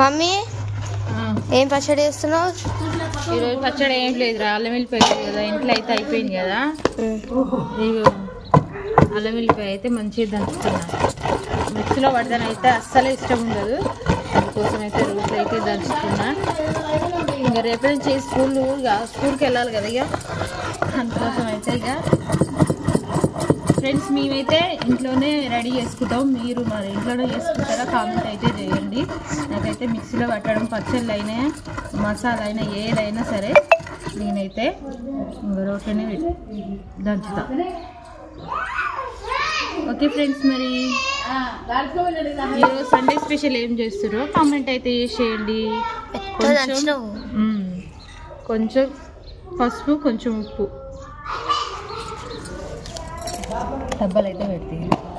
Mummy ఏం పచ్చడి చేస్తున్నావు? ఈరోజు పచ్చడి ఏం లేదు అల్లం వెళ్ళిపోయింది కదా ఇంట్లో అయితే అయిపోయింది కదా. అల్లం వెళ్ళిపోయి అయితే మంచిగా దంచుతున్నా. మిక్సీలో పడదాని అయితే అస్సలే ఇష్టం ఉండదు. అందుకోసం అయితే రోజు అయితే దంచుతున్నా. ఇంకా రేపటి నుంచి స్కూల్ స్కూల్కి వెళ్ళాలి కదా ఇక అందుకోసం అయితే ఇక ఫ్రెండ్స్ మేమైతే ఇంట్లోనే రెడీ చేసుకుంటాం. మీరు మరి ఇంట్లోనే చేసుకుంటారా? కామెంట్ అయితే చేయండి. నాకైతే మిక్సీలో పట్టడం పచ్చళ్ళు అయినా మసాలా అయినా ఏదైనా సరే నేనైతే రోట్లోనే పెట్టి దంచుతా. ఓకే ఫ్రెండ్స్ మరి ఈరోజు సండే స్పెషల్ ఏం చేస్తారో కామెంట్ అయితే చేసేయండి మ్మ్. కొంచెం పసుపు కొంచెం ఉప్పు. డబ్బాలు అయితే పెడతాయి.